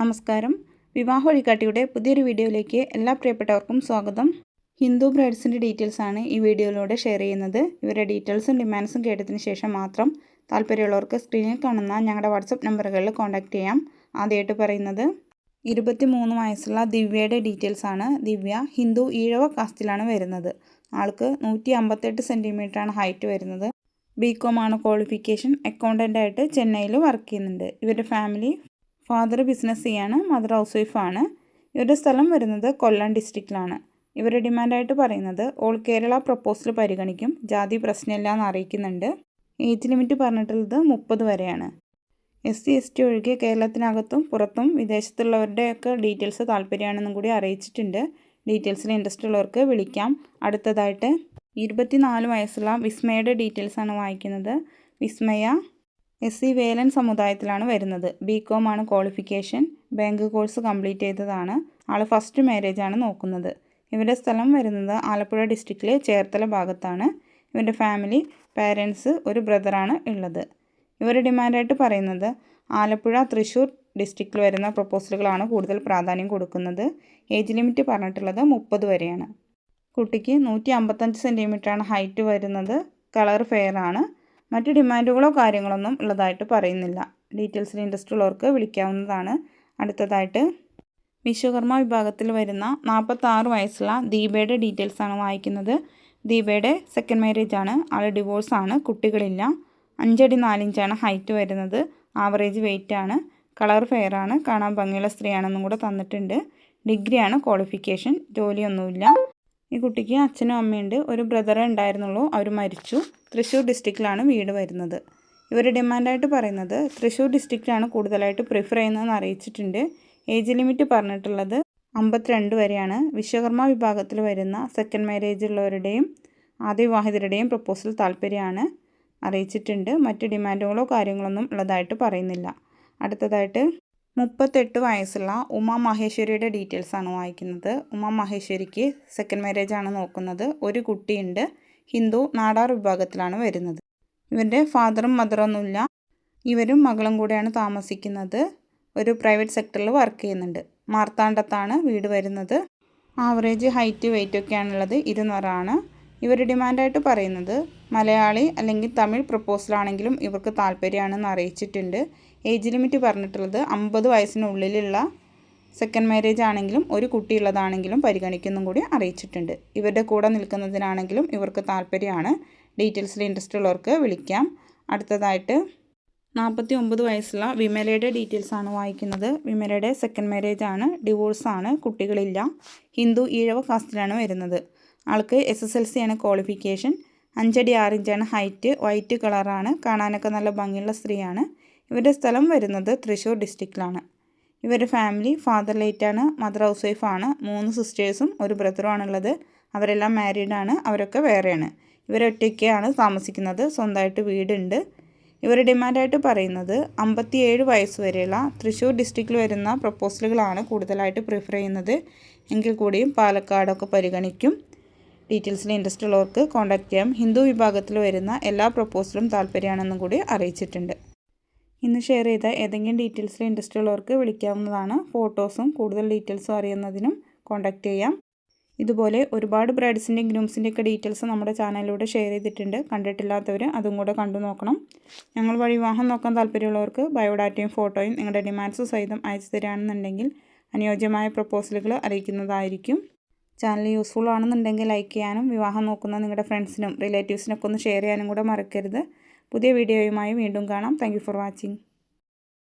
നമസ്കാരം. വിവാഹ വഴികാട്ടിയുടെ പുതിയൊരു വീഡിയോയിലേക്ക് എല്ലാ പ്രിയപ്പെട്ടവർക്കും സ്വാഗതം. ഹിന്ദു ബ്രൈഡ്സിന്റെ ഡീറ്റെയിൽസ് ആണ് ഈ വീഡിയോയിലൂടെ ഷെയർ ചെയ്യുന്നത്. ഇവരുടെ ഡീറ്റെയിൽസും ഡിമാൻഡ്സും കേട്ടതിന് ശേഷം മാത്രം താല്പര്യമുള്ളവർക്ക് സ്ക്രീനിൽ കാണുന്ന ഞങ്ങളുടെ വാട്സപ്പ് നമ്പറുകളിൽ കോൺടാക്റ്റ് ചെയ്യാം. ആദ്യമായിട്ട് പറയുന്നത് ഇരുപത്തി മൂന്ന് വയസ്സുള്ള ദിവ്യയുടെ ഡീറ്റെയിൽസ് ആണ്. ദിവ്യ ഹിന്ദു ഈഴവ കാസ്റ്റിലാണ് വരുന്നത്. ആൾക്ക് നൂറ്റി അമ്പത്തെട്ട് സെന്റിമീറ്ററാണ് ഹൈറ്റ് വരുന്നത്. ബി കോമാണ് ക്വാളിഫിക്കേഷൻ അക്കൗണ്ടന്റായിട്ട് ചെന്നൈയിൽ വർക്ക് ചെയ്യുന്നുണ്ട്. ഇവരുടെ ഫാമിലി ഫാദർ ബിസിനസ് ചെയ്യാണ് മദർ ഹൗസ് വൈഫാണ് ഇവരുടെ സ്ഥലം വരുന്നത് കൊല്ലം ഡിസ്ട്രിക്റ്റിലാണ്. ഇവരുടെ ഡിമാൻഡായിട്ട് പറയുന്നത് ഓൾ കേരള പ്രപ്പോസൽ പരിഗണിക്കും ജാതി പ്രശ്നമില്ല എന്ന് അറിയിക്കുന്നുണ്ട്. ഏജ് ലിമിറ്റ് പറഞ്ഞിട്ടുള്ളത് മുപ്പത് വരെയാണ്. എസ് സി എസ് ടി ഒഴികെ കേരളത്തിനകത്തും പുറത്തും വിദേശത്തുള്ളവരുടെയൊക്കെ ഡീറ്റെയിൽസ് താല്പര്യമാണെന്നും കൂടി അറിയിച്ചിട്ടുണ്ട്. ഡീറ്റെയിൽസിൽ ഇൻട്രസ്റ്റ് ഉള്ളവർക്ക് വിളിക്കാം. അടുത്തതായിട്ട് ഇരുപത്തിനാല് വയസ്സുള്ള വിസ്മയുടെ ഡീറ്റെയിൽസാണ് വായിക്കുന്നത്. വിസ്മയ എസ് സി വേലൻ സമുദായത്തിലാണ് വരുന്നത്. ബി കോം ആണ് ക്വാളിഫിക്കേഷൻ. ബാങ്ക് കോഴ്സ് കംപ്ലീറ്റ് ചെയ്തതാണ്. ആൾ ഫസ്റ്റ് മാരേജ് ആണ് നോക്കുന്നത്. ഇവരുടെ സ്ഥലം വരുന്നത് ആലപ്പുഴ ഡിസ്ട്രിക്റ്റിലെ ചേർത്തല ഭാഗത്താണ്. ഇവരുടെ ഫാമിലി പാരൻസ് ഒരു ബ്രദറാണ് ഉള്ളത്. ഇവരുടെ ഡിമാൻഡായിട്ട് പറയുന്നത് ആലപ്പുഴ തൃശ്ശൂർ ഡിസ്ട്രിക്റ്റിൽ വരുന്ന പ്രപ്പോസലുകളാണ് കൂടുതൽ പ്രാധാന്യം കൊടുക്കുന്നത്. ഏജ് ലിമിറ്റ് പറഞ്ഞിട്ടുള്ളത് മുപ്പത് വരെയാണ്. കുട്ടിക്ക് നൂറ്റി അമ്പത്തഞ്ച് സെന്റിമീറ്ററാണ് ഹൈറ്റ് വരുന്നത്. കളർ ഫെയർ ആണ്. മറ്റ് ഡിമാൻഡുകളോ കാര്യങ്ങളൊന്നും ഉള്ളതായിട്ട് പറയുന്നില്ല. ഡീറ്റെയിൽസിൽ ഇൻട്രസ്റ്റ് ഉള്ളവർക്ക് വിളിക്കാവുന്നതാണ്. അടുത്തതായിട്ട് വിശ്വകർമ്മ വിഭാഗത്തിൽ വരുന്ന നാൽപ്പത്താറ് വയസ്സുള്ള ദീപയുടെ ഡീറ്റെയിൽസാണ് വായിക്കുന്നത്. ദീപയുടെ സെക്കൻഡ് മാരേജ് ആണ്. ആൾ ഡിവോഴ്സ് ആണ്. കുട്ടികളില്ല. അഞ്ചടി നാലിഞ്ചാണ് ഹൈറ്റ് വരുന്നത്. ആവറേജ് വെയിറ്റ് ആണ്. കളർ ഫെയർ ആണ്. കാണാൻ ഭംഗിയുള്ള സ്ത്രീയാണെന്നും കൂടെ തന്നിട്ടുണ്ട്. ഡിഗ്രിയാണ് ക്വാളിഫിക്കേഷൻ. ജോലിയൊന്നുമില്ല. ഈ കുട്ടിക്ക് അച്ഛനും അമ്മയുണ്ട്. ഒരു ബ്രദറേ ഉണ്ടായിരുന്നുള്ളൂ. അവർ മരിച്ചു. തൃശ്ശൂർ ഡിസ്ട്രിക്റ്റിലാണ് വീട് വരുന്നത്. ഇവർ ഡിമാൻഡായിട്ട് പറയുന്നത് തൃശ്ശൂർ ഡിസ്ട്രിക്റ്റിലാണ് കൂടുതലായിട്ട് പ്രിഫർ ചെയ്യുന്നതെന്ന് അറിയിച്ചിട്ടുണ്ട്. ഏജ് ലിമിറ്റ് പറഞ്ഞിട്ടുള്ളത് അമ്പത്തിരണ്ട് വരെയാണ്. വിശ്വകർമ്മ വിഭാഗത്തിൽ വരുന്ന സെക്കൻഡ് മാരേജ് ഉള്ളവരുടെയും ആദ്യ വിവാഹിതരുടെയും പ്രപ്പോസൽ താല്പര്യമാണ് അറിയിച്ചിട്ടുണ്ട്. മറ്റ് ഡിമാൻഡുകളോ കാര്യങ്ങളൊന്നും ഉള്ളതായിട്ട് പറയുന്നില്ല. അടുത്തതായിട്ട് മുപ്പത്തെട്ട് വയസ്സുള്ള ഉമ മഹേശ്വരിയുടെ ഡീറ്റെയിൽസ് ആണ് വായിക്കുന്നത്. ഉമ മഹേശ്വരിക്ക് സെക്കൻഡ് മാരേജ് ആണ് നോക്കുന്നത്. ഒരു കുട്ടിയുണ്ട്. ഹിന്ദു നാടാർ വിഭാഗത്തിലാണ് വരുന്നത്. ഇവരുടെ ഫാദറും മദറൊന്നുമില്ല ഇവരും മകളും കൂടെയാണ് താമസിക്കുന്നത്. ഒരു പ്രൈവറ്റ് സെക്ടറിൽ വർക്ക് ചെയ്യുന്നുണ്ട്. മാർത്താണ്ഡത്താണ് വീട് വരുന്നത്. ആവറേജ് ഹൈറ്റ് വെയിറ്റ് ഒക്കെയാണുള്ളത് ഇരുന്നൂറാണ്. ഇവർ ഡിമാൻഡായിട്ട് പറയുന്നത് മലയാളി അല്ലെങ്കിൽ തമിഴ് പ്രപ്പോസലാണെങ്കിലും ഇവർക്ക് താല്പര്യമാണെന്ന് അറിയിച്ചിട്ടുണ്ട്. ഏജ് ലിമിറ്റ് പറഞ്ഞിട്ടുള്ളത് അമ്പത് വയസ്സിനുള്ളിലുള്ള സെക്കൻഡ് മാരേജ് ആണെങ്കിലും ഒരു കുട്ടിയുള്ളതാണെങ്കിലും പരിഗണിക്കുന്നും കൂടി അറിയിച്ചിട്ടുണ്ട്. ഇവരുടെ കൂടെ നിൽക്കുന്നതിനാണെങ്കിലും ഇവർക്ക് താല്പര്യമാണ്. ഡീറ്റെയിൽസിൽ ഇൻട്രസ്റ്റ് ഉള്ളവർക്ക് വിളിക്കാം. അടുത്തതായിട്ട് നാൽപ്പത്തി ഒമ്പത് വയസ്സുള്ള വിമലയുടെ ഡീറ്റെയിൽസ് ആണ് വായിക്കുന്നത്. വിമലയുടെ സെക്കൻഡ് മാരേജ് ആണ് ഡിവോഴ്സ് ആണ് കുട്ടികളില്ല. ഹിന്ദു ഈഴവ കാസ്റ്റിലാണ് വരുന്നത്. ആൾക്ക് എസ് എസ് എൽ സി ആണ് ക്വാളിഫിക്കേഷൻ അഞ്ചടി ആറിഞ്ചാണ് ഹൈറ്റ് വൈറ്റ് കളറാണ് കാണാനൊക്കെ നല്ല ഭംഗിയുള്ള സ്ത്രീയാണ്. ഇവരുടെ സ്ഥലം വരുന്നത് തൃശ്ശൂർ ഡിസ്ട്രിക്റ്റിലാണ് ഇവരുടെ ഫാമിലി ഫാദർ ലൈറ്റാണ് മദർ ഹൗസ് വൈഫാണ് മൂന്ന് സിസ്റ്റേഴ്സും ഒരു ബ്രദറും ആണുള്ളത് അവരെല്ലാം മാരീഡാണ് അവരൊക്കെ വേറെയാണ്. ഇവരൊറ്റയ്ക്കാണ് താമസിക്കുന്നത്. സ്വന്തമായിട്ട് വീടുണ്ട്. ഇവരുടെ ഡിമാൻഡായിട്ട് പറയുന്നത് അമ്പത്തിയേഴ് വയസ്സ് വരെയുള്ള തൃശ്ശൂർ ഡിസ്ട്രിക്റ്റിൽ വരുന്ന പ്രപ്പോസലുകളാണ് കൂടുതലായിട്ട് പ്രിഫർ ചെയ്യുന്നത്. എങ്കിൽ കൂടിയും പാലക്കാടൊക്കെ പരിഗണിക്കും. ഡീറ്റെയിൽസിൽ ഇൻട്രസ്റ്റ് ഉള്ളവർക്ക് കോൺടാക്ട് ചെയ്യാം. ഹിന്ദു വിഭാഗത്തിൽ വരുന്ന എല്ലാ പ്രപ്പോസലും താല്പര്യമാണെന്നും കൂടി അറിയിച്ചിട്ടുണ്ട്. ഇന്ന് ഷെയർ ചെയ്ത ഏതെങ്കിലും ഡീറ്റെയിൽസിൽ ഇൻട്രസ്റ്റ് ഉള്ളവർക്ക് വിളിക്കാവുന്നതാണ്. ഫോട്ടോസും കൂടുതൽ ഡീറ്റെയിൽസും അറിയുന്നതിനും കോൺടാക്ട് ചെയ്യാം. ഇതുപോലെ ഒരുപാട് ബ്രൈഡ്സിന്റെയും ഗ്രൂംസിന്റെയൊക്കെ ഡീറ്റെയിൽസ് നമ്മുടെ ചാനലിലൂടെ ഷെയർ ചെയ്തിട്ടുണ്ട്. കണ്ടിട്ടില്ലാത്തവർ അതും കൂടെ കണ്ടു നോക്കണം. ഞങ്ങൾ വഴി വിവാഹം നോക്കാൻ താല്പര്യമുള്ളവർക്ക് ബയോഡാറ്റയും ഫോട്ടോയും നിങ്ങളുടെ ഡിമാൻഡ്സ് സഹിതം അയച്ചു തരികയാണെന്നുണ്ടെങ്കിൽ അനുയോജ്യമായ പ്രപ്പോസലുകൾ അറിയിക്കുന്നതായിരിക്കും. ചാനൽ യൂസ്ഫുൾ ആണെന്നുണ്ടെങ്കിൽ ലൈക്ക് ചെയ്യാനും വിവാഹം നോക്കുന്ന നിങ്ങളുടെ ഫ്രണ്ട്സിനും റിലേറ്റീവ്സിനൊക്കെ ഒന്ന് ഷെയർ ചെയ്യാനും കൂടെ മറക്കരുത്. പുതിയ വീഡിയോയുമായി വീണ്ടും കാണാം. Thank for watching